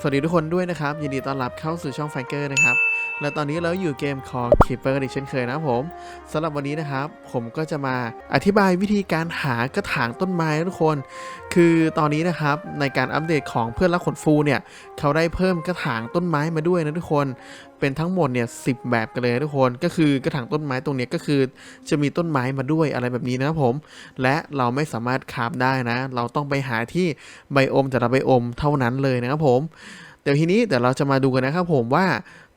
สวัสดีทุกคนด้วยนะครับ ยินดีต้อนรับเข้าสู่ช่องแฟงเกอร์นะครับ และตอนนี้เราอยู่เกม Call Keeper อีกเช่นเคยนะผมสำหรับวันนี้นะครับ ผมก็จะมาอธิบายวิธีการหากระถางต้นไม้ทุกคน คือตอนนี้นะครับในการอัปเดตของเพื่อนรักขนฟูเนี่ยเขาได้เพิ่มกระถางต้นไม้มาด้วยนะทุกคนเป็นทั้งหมดเนี่ยสิแบบกันเลยทุกคนก็คือกระถางต้นไม้ตรงนี้ก็คือจะมีต้นไม้มาด้วยอะไรแบบนี้นะครับผม และเราไม่สามารถคาฟได้นะ เราต้องไปหาที่ไบโอมแต่ละไบโอมเท่านั้นเลยนะครับผม ดี๋ยวทีนี้เดี๋ยวเราจะมาดูกันนะครับผมว่า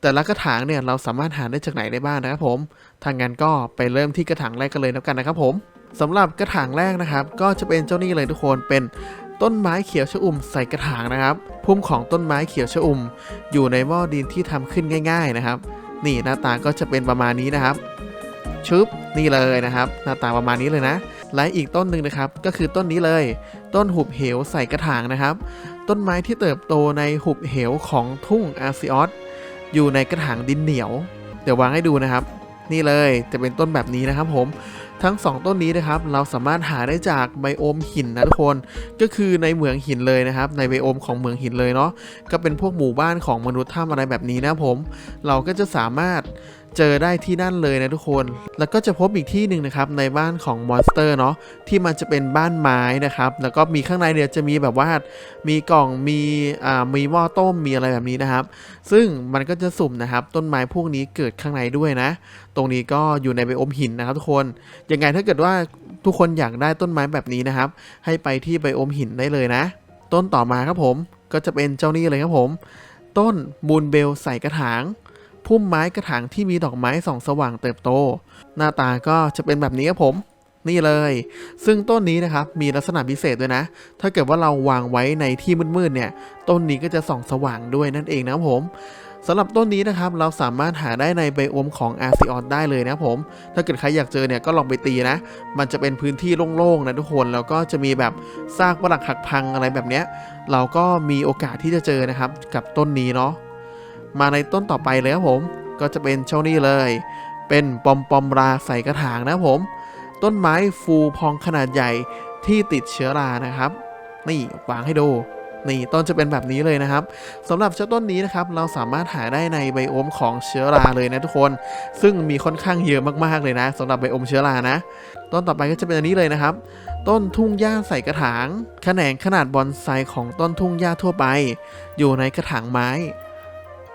แต่ละกระถางเนี่ยเราสามารถหาได้จากไหนได้บ้างนะครับผมทางงั้นก็ไปเริ่มที่กระถางแรกกันเลยแล้วกันนะครับผมสำหรับกระถางแรกนะครับ ก็จะเป็นเจ้านี่เลยทุกคนเป็นต้นไม้เขียวชะอุ่มใส่กระถางนะครับพุ่มของต้นไม้เขียวชะอุ่ม อยู่ในหม้อดินที่ทำขึ้นง่าย ๆนะครับ นี่หน้าตาก็จะเป็นประมาณนี้นะครับ ชึบนี่เลยนะครับ หน้าตาประมาณนี้เลยนะ และอีกต้นหนึ่งนะครับ ก็คือต้นนี้เลย ต้นหุบเหวใส่กระถางนะครับ ต้นไม้ที่เติบโตในหุบเหวของทุ่งอาซิออสอยู่ในกระถางดินเหนียว เดี๋ยววางให้ดูนะครับ นี่เลยจะเป็นต้นแบบนี้นะครับผมทั้งสองต้นนี้นะครับเราสามารถหาได้จากไบโอมหินนะทุกคนก็คือในเหมืองหินเลยนะครับ ในไบโอมของเหมืองหินเลยเนาะก็เป็นพวกหมู่บ้านของมนุษย์ถ้ำอะไรแบบนี้นะผม เราก็จะสามารถ เจอได้ที่นั่นเลยนะทุกคน แล้วก็จะพบอีกที่หนึ่งนะครับในบ้านของมอนสเตอร์เนาะที่มันจะเป็นบ้านไม้นะครับ แล้วก็มีข้างในเนี่ยจะมีแบบว่ามีกล่องมีอ่ามีหม้อต้มมีอะไรแบบนี้นะครับ ซึ่งมันก็จะสุ่มนะครับ ต้นไม้พวกนี้เกิดข้างในด้วยนะ ตรงนี้ก็อยู่ในไบโอมหินนะครับทุกคนยังไงถ้าเกิดว่าทุกคนอยากได้ต้นไม้แบบนี้นะครับ ให้ไปที่ไบโอมหินได้เลยนะ ต้นต่อมาครับผมก็จะเป็นเจ้านี่เลยครับผม ต้นมูนเบลใส่กระถาง พุ่มไม้กระถางที่มีดอกไม้ส่องสว่างเติบโต หน้าตาก็จะเป็นแบบนี้ครับผม นี่เลย ซึ่งต้นนี้นะครับมีลักษณะพิเศษด้วยนะ ถ้าเกิดว่าเราวางไว้ในที่มืดๆเนี่ย ต้นนี้ก็จะส่องสว่างด้วยนั่นเองนะครับผมสำหรับต้นนี้นะครับเราสามารถหาได้ในไบโอมของอาซิออนได้เลยนะครับผม ถ้าเกิดใครอยากเจอเนี่ยก็ลองไปตีนะ มันจะเป็นพื้นที่โล่งๆนะทุกคน แล้วก็จะมีแบบซากปรักหักพังอะไรแบบเนี้ย เราก็มีโอกาสที่จะเจอนะครับกับต้นนี้เนาะ มาในต้นต่อไปเลยครับผม ก็จะเป็นเจ้านี่เลย เป็นปอมปอมราใส่กระถางนะครับผม ต้นไม้ฟูพองขนาดใหญ่ที่ติดเชื้อรานะครับ นี่วางให้ดูนี่ต้นจะเป็นแบบนี้เลยนะครับสำหรับเจ้าต้นนี้นะครับเราสามารถหาได้ในไบโอมของเชื้อราเลยนะทุกคน ซึ่งมีค่อนข้างเยอะมากๆเลยนะสำหรับไบโอมเชื้อรานะ ต้นต่อไปก็จะเป็นอันนี้เลยนะครับ ต้นทุ่งหญ้าใส่กระถางแขนงขนาดบอนไซของต้นทุ่งหญ้าทั่วไป อยู่ในกระถางไม้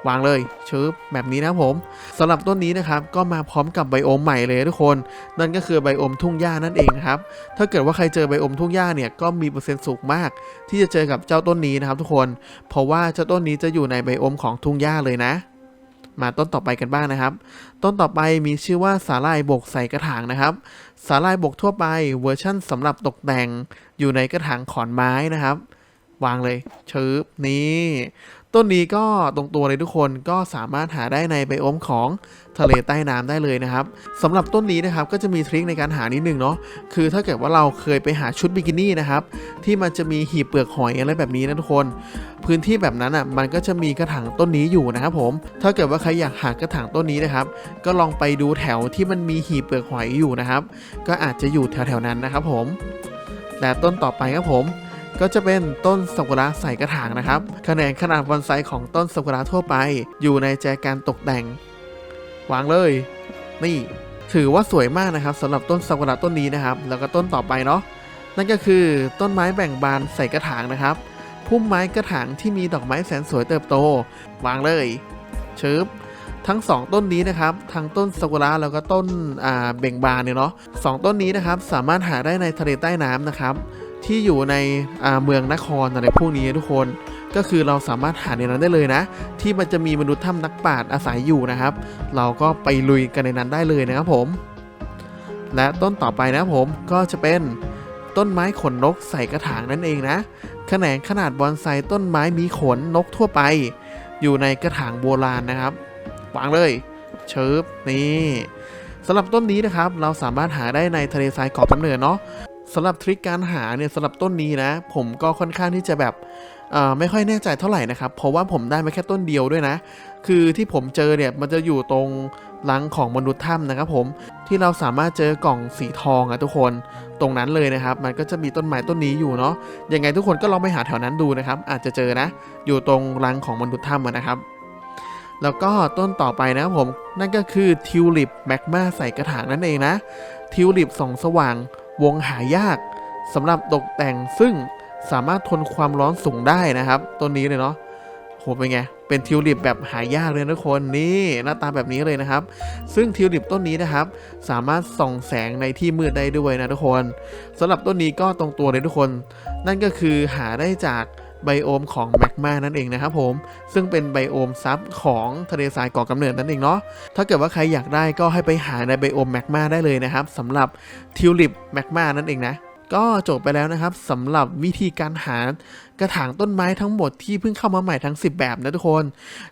วางเลยชึบแบบนี้นะผมสำหรับต้นนี้นะครับก็มาพร้อมกับไบโอมใหม่เลยทุกคน นั่นก็คือไบโอมทุ่งหญ้านั่นเองครับถ้าเกิดว่าใครเจอไบโอมทุ่งหญ้าเนี่ยก็มีเปอร์เซ็นต์สูงมาก ที่จะเจอกับเจ้าต้นนี้นะครับทุกคน เพราะว่าเจ้าต้นนี้จะอยู่ในไบโอมของทุ่งหญ้าเลยนะมาต้นต่อไปกันบ้างนะครับ ต้นต่อไปมีชื่อว่าสาลายบกใส่กระถางนะครับ สาลายบกทั่วไปเวอร์ชั่นสำหรับตกแต่งอยู่ในกระถางขอนไม้นะครับ วางเลยชึบนี่ต้นนี้ก็ตรงตัวเลยทุกคนก็สามารถหาได้ในไบโอมของทะเลใต้น้ำได้เลยนะครับสำหรับต้นนี้นะครับก็จะมีทริคในการหานิดนึงเนาะคือถ้าเกิดว่าเราเคยไปหาชุดบิกินี่นะครับที่มันจะมีหีบเปลือกหอยอะไรแบบนี้นะทุกคน พื้นที่แบบนั้นอะมันก็จะมีกระถางต้นนี้อยู่นะครับผมถ้าเกิดว่าใครอยากหากระถางต้นนี้นะครับ ก็ลองไปดูแถวที่มันมีหีบเปลือกหอยอยู่นะครับ ก็อาจจะอยู่แถวๆนั้นนะครับผมและต้นต่อไปครับผม ก็จะเป็นต้นซากุระใส่กระถางนะครับแขนขนาดบอนไซของต้นซากุระทั่วไป อยู่ในแจกันตกแต่ง วางเลย นี่ ถือว่าสวยมากนะครับสำหรับต้นซากุระต้นนี้นะครับ แล้วก็ต้นต่อไปเนาะนั่นก็คือต้นไม้แบ่งบานใส่กระถางนะครับพุ่มไม้กระถางที่มีดอกไม้แสนสวยเติบโต วางเลยเชึบทั้งสองต้นนี้นะครับทั้งต้นซากุระแล้วก็ต้นอ่าเบ่งบานเนี่ยเนาะสองต้นนี้นะครับ สามารถหาได้ในทะเลใต้น้ำนะครับ ที่อยู่ในเมืองนครอะไรพวกนี้ทุกคนก็คือเราสามารถหาในนั้นได้เลยนะ ที่มันจะมีมนุษย์ถ้ำนักปราชญ์อาศัยอยู่นะครับ เราก็ไปลุยกันในนั้นได้เลยนะครับผม และต้นต่อไปนะผมก็จะเป็นต้นไม้ขนนกใส่กระถางนั่นเองนะแขนงขนาดบอนไซต้นไม้มีขนนกทั่วไป อยู่ในกระถางโบราณนะครับวางเลยเชิบนี่สำหรับต้นนี้นะครับ เราสามารถหาได้ในทะเลทรายเกาะกำเนิดเนาะ สำหรับทริคการหาเนี่ยสำหรับต้นนี้นะ ผมก็ค่อนข้างที่จะแบบไม่ค่อยแน่ใจเท่าไหร่นะครับ เพราะว่าผมได้มาแค่ต้นเดียวด้วยนะ คือที่ผมเจอเนี่ยมันจะอยู่ตรงรังของมนุษย์ถ้ำนะครับผมที่เราสามารถเจอกล่องสีทองอะทุกคนตรงนั้นเลยนะครับ มันก็จะมีต้นไม้ต้นนี้อยู่เนาะยังไงทุกคนก็ลองไปหาแถวนั้นดูนะครับ อาจจะเจอนะ อยู่ตรงรังของมนุษย์ถ้ำนะครับ แล้วก็ต้นต่อไปนะครับผมนั่นก็คือทิวลิปแมกมาใส่กระถางนั่นเองนะทิวลิปส่องสว่าง วงหายากสำหรับตกแต่งซึ่งสามารถทนความร้อนสูงได้นะครับต้นนี้เลยเนาะโหเป็นไง เป็นทิวลิปแบบหายากเลยทุกคนนี่หน้าตาแบบนี้เลยนะครับ ซึ่งทิวลิปต้นนี้นะครับ สามารถส่องแสงในที่มืดได้ด้วยนะทุกคนสำหรับต้นนี้ก็ตรงตัวเลยทุกคน นั่นก็คือหาได้จาก ไบโอมของแมกมานั่นเองนะครับผม ซึ่งเป็นไบโอมซับของทะเลทรายก่อกำเนิดนั่นเองเนาะ ถ้าเกิดว่าใครอยากได้ก็ให้ไปหาในไบโอมแมกมาได้เลยนะครับสำหรับทิวลิปแมกมานั่นเองนะ ก็จบไปแล้วนะครับสำหรับวิธีการหากระถางต้นไม้ทั้งหมดที่เพิ่งเข้ามาใหม่ทั้ง 10 แบบนะทุกคน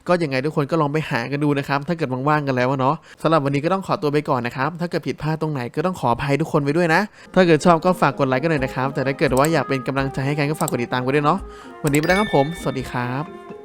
ก็ยังไงทุกคนก็ลองไปหากันดูนะครับ ถ้าเกิดว่างๆกันแล้วเนาะสำหรับวันนี้ก็ต้องขอตัวไปก่อนนะครับ ถ้าเกิดผิดพลาดตรงไหนก็ต้องขออภัยทุกคนไว้ด้วยนะ ถ้าเกิดชอบก็ฝากกดไลค์กันหน่อยนะครับ แต่ถ้าเกิดว่าอยากเป็นกำลังใจให้กันก็ฝากกดติดตามกันด้วยเนาะวันนี้ไปแล้วครับผม สวัสดีครับ